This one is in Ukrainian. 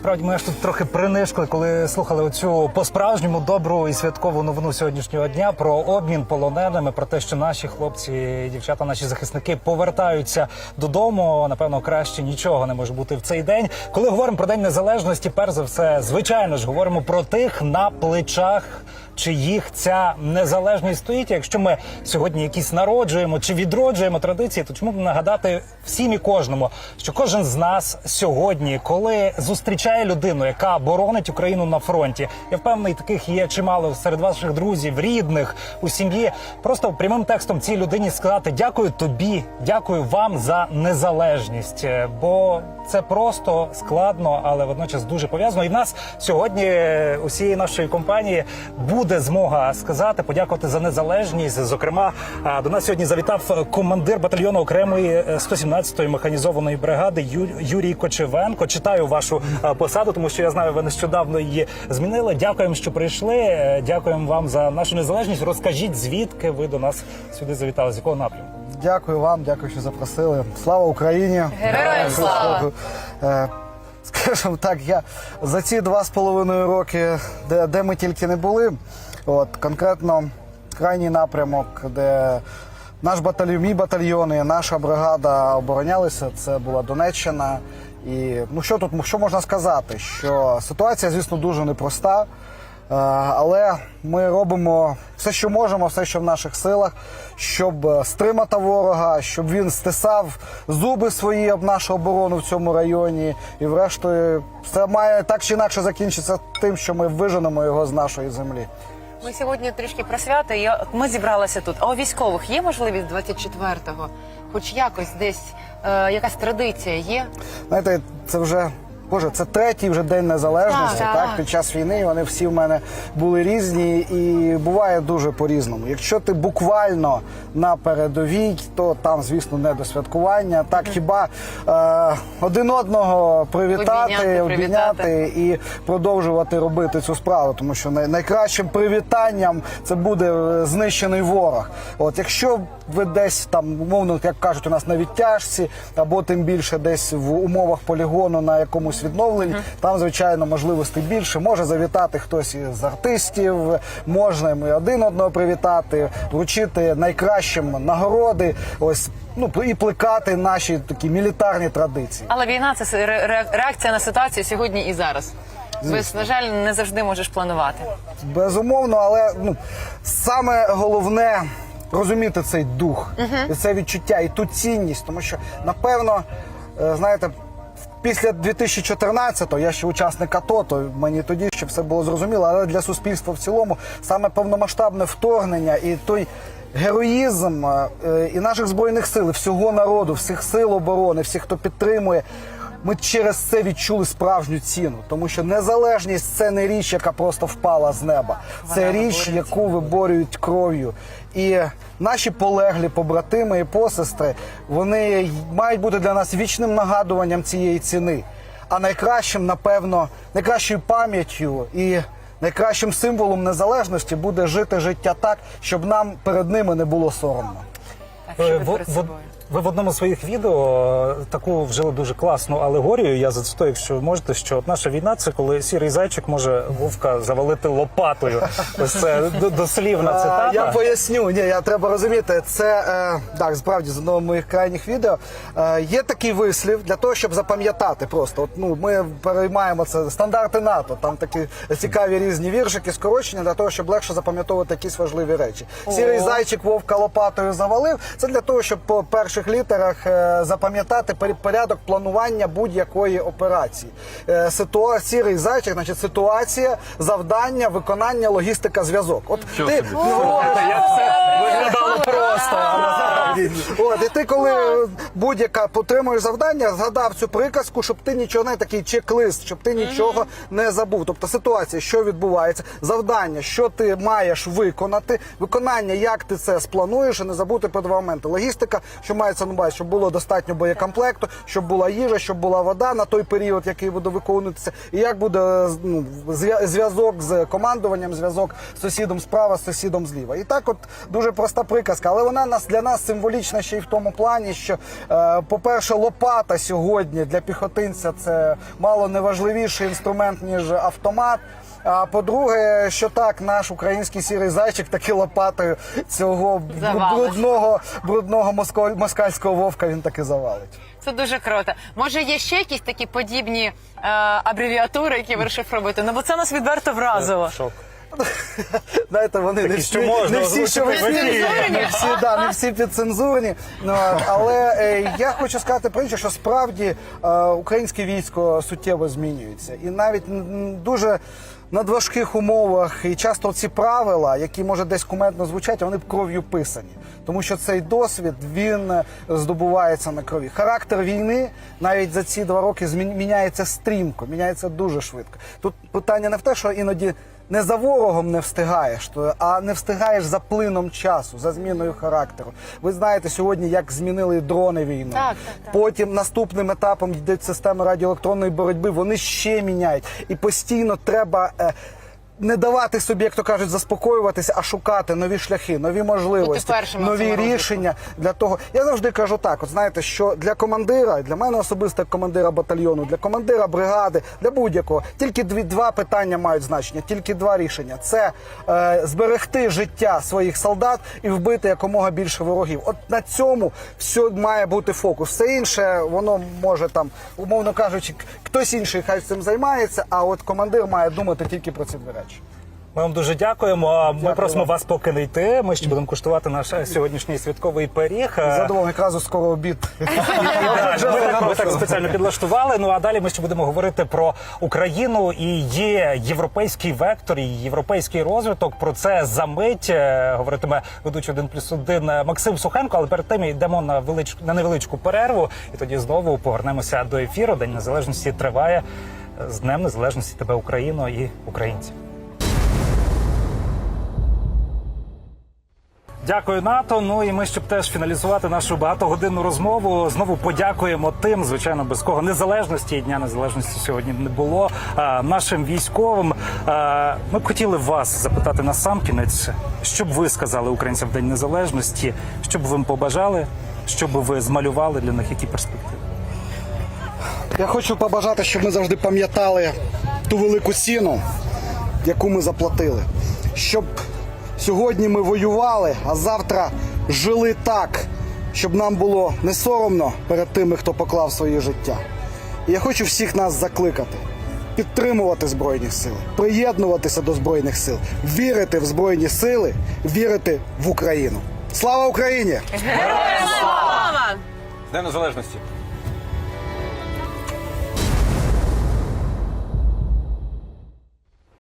насправді ми аж тут трохи принишкли, коли слухали оцю по-справжньому добру і святкову новину сьогоднішнього дня про обмін полоненими, про те, що наші хлопці, дівчата, наші захисники повертаються додому. Напевно, краще нічого не може бути в цей день. Коли говоримо про день незалежності, перш за все, звичайно ж, говоримо про тих на плечах. Чиїх ця незалежність стоїть? Якщо ми сьогодні якісь народжуємо чи відроджуємо традиції, то чому б нагадати всім і кожному, що кожен з нас сьогодні, коли зустрічає людину, яка боронить Україну на фронті, я впевнений, таких є чимало серед ваших друзів, рідних у сім'ї. Просто прямим текстом цій людині сказати дякую тобі, дякую вам за незалежність, Е, бо це просто складно, але водночас дуже пов'язано. І в нас сьогодні е, усієї нашої компанії буде змога сказати, подякувати за незалежність. Зокрема, е, до нас сьогодні завітав командир батальйону окремої е, 117-ї механізованої бригади Ю- Юрій Кочевенко. Читаю вашу е, посаду, тому що я знаю, ви нещодавно її змінили. Дякуємо, що прийшли. Е, Дякуємо вам за нашу незалежність. Розкажіть, звідки ви до нас сюди завітали? З якого напрямку? Дякую вам, дякую, що запросили. Слава Україні! Героям Е, слава! Скажімо так, я за ці два з половиною роки, де, де ми тільки не були, от конкретно крайній напрямок, де наш батальйон, мій батальйон і наша бригада оборонялися, це була Донеччина. І ну що тут що можна сказати? Що ситуація, звісно, дуже непроста. Е, Але ми робимо все, що можемо, все, що в наших силах, щоб е, стримати ворога, щоб він стисав зуби свої об нашу оборону в цьому районі. І, врештою, все має так чи інакше закінчитися тим, що ми виженемо його з нашої землі. Ми сьогодні трішки про свято. і ми зібралися тут. А у військових є можливість 24-го? Хоч якось десь е, якась традиція є? Знаєте, це вже. Боже, це третій вже день незалежності, Так, так, так. під час війни. Вони всі в мене були різні і буває дуже по-різному. Якщо ти буквально на передовій, то там, звісно, не до святкування. Так, хіба е, один одного привітати, Обійняти, обійняти і продовжувати робити цю справу, тому що найкращим привітанням це буде е, знищений ворог. От якщо ви десь там, умовно, як кажуть, у нас на відтяжці, або тим більше десь в умовах полігону на якомусь відновленні, там звичайно можливостей більше. Може завітати хтось із артистів, можна і один одного привітати, вручити найкращим нагороди. Ось ну і плекати наші такі мілітарні традиції. Але війна це ре- ре- реакція на ситуацію сьогодні і зараз. Без, на жаль, не завжди можеш планувати. Безумовно, але ну саме головне розуміти цей дух і це відчуття, і ту цінність, тому що напевно, е, знаєте. Після 2014-го, я ще учасник АТО, то мені тоді ще все було зрозуміло, але для суспільства в цілому саме повномасштабне вторгнення і той героїзм е, і наших збройних сил, і всього народу, всіх сил оборони, всіх, хто підтримує. Ми через це відчули справжню ціну, тому що незалежність це не річ, яка просто впала з неба. Це річ, яку виборюють кров'ю. І наші полеглі побратими і посестри вони мають бути для нас вічним нагадуванням цієї ціни. А найкращим, напевно, найкращою пам'яттю і найкращим символом незалежності буде жити життя так, щоб нам перед ними не було соромно. Так, що ви перед собою? Ви в одному з своїх відео е, таку вжили дуже класну алегорію. Я зацитую, якщо можете, що от наша війна це коли сірий зайчик може вовка завалити лопатою. Ось це дослівна цитата. Я поясню. Ні, я треба розуміти. Це е, так, справді з одного з моїх крайніх відео. Е, є такий вислів для того, щоб запам'ятати. Просто от ну ми переймаємо це стандарти НАТО. Там такі цікаві різні віршики, скорочення для того, щоб легше запам'ятовувати якісь важливі речі. Сірий зайчик вовка лопатою завалив. Це для того, щоб по перших літерах е, запам'ятати порядок планування будь-якої операції. Е, ситуа... Сірий зайчик, значить ситуація, завдання, виконання, логістика, зв'язок. От ти Як все виглядало просто. От, і ти, коли будь-яка потримуєш завдання, згадав цю приказку, щоб ти нічого не такий чек-лист, щоб ти нічого не забув. Тобто ситуація, що відбувається, завдання, що ти маєш виконати, виконання, як ти це сплануєш, і не забути про два моменти. Логістика, що мається на увазі, щоб було достатньо боєкомплекту, щоб була їжа, щоб була вода на той період, який буде виконуватися, і як буде ну, зв'язок з командуванням, зв'язок з сусідом справа, з сусідом зліва. І так, от дуже проста приказка, але вона нас для нас символічна ще й в тому плані, що, е, по-перше, лопата сьогодні для піхотинця це мало не важливіший інструмент, ніж автомат. А по-друге, що так, наш український сірий зайчик таки лопатою цього Завалить. брудного, брудного моско- москальського вовка він таки завалить. Це дуже круто. Може, є ще якісь такі подібні е, абревіатури, які ви розшифровуєте? Ну бо це нас відверто вразило. Шок. Знаєте, вони не всі, не всі, що озвучити в ефірі. підцензурені, не всі, да, не всі підцензурні. Ну, але е, я хочу сказати про інше, що справді е, українське військо суттєво змінюється. І навіть м, дуже надважких умовах і часто ці правила, які може десь кумедно звучать, вони кров'ю писані. Тому що цей досвід він е, здобувається на крові. Характер війни навіть за ці два роки змін- міняється стрімко, міняється дуже швидко. Тут питання не в те, що іноді не за ворогом не встигаєш, а не встигаєш за плином часу, за зміною характеру. Ви знаєте сьогодні, як змінили дрони війну. Так, так, так. Потім наступним етапом йдуть системи радіоелектронної боротьби. Вони ще міняють, і постійно треба. е, Не давати собі, як то кажуть, заспокоюватися, а шукати нові шляхи, нові можливості, нові рішення для того. Я завжди кажу так: от знаєте, що для командира, для мене особисто як командира батальйону, для командира бригади, для будь-якого, тільки дві два питання мають значення, тільки два рішення: це е, зберегти життя своїх солдат і вбити якомога більше ворогів. От на цьому все має бути фокус. Все інше воно може там, умовно кажучи, хтось інший хай цим займається. А от командир має думати тільки про ці дві речі. Ми вам дуже дякуємо. Ми Дякую просимо вам. вас поки не йти. Ми ще будемо куштувати наш е, сьогоднішній святковий пиріг. Е, Задоволено, якраз скоро обід. Так, Ми так, ми так спеціально підлаштували. Ну а далі ми ще будемо говорити про Україну і є європейський вектор, і європейський розвиток. Про це за мить е, говоритиме ведучий один плюс один Максим Сухенко. Але перед тим йдемо на величку на невеличку перерву, і тоді знову повернемося до ефіру. День незалежності триває з Днем Незалежності тебе Україно і українці. Дякую, НАТО. Ну і ми щоб теж фіналізувати нашу багатогодинну розмову. Знову подякуємо тим, звичайно, без кого незалежності і дня незалежності сьогодні не було. А, нашим військовим А, ми б хотіли вас запитати на сам кінець, що б ви сказали українцям в День Незалежності, що б ви їм побажали, що б ви змалювали для них, які перспективи. Я хочу побажати, щоб ми завжди пам'ятали ту велику ціну, яку ми заплатили. Щоб сьогодні ми воювали, а завтра жили так, щоб нам було не соромно перед тими, хто поклав своє життя. І я хочу всіх нас закликати. Підтримувати Збройні сили, приєднуватися до Збройних сил, вірити в Збройні сили, вірити в Україну. Слава Україні! Слава! З Днем Незалежності!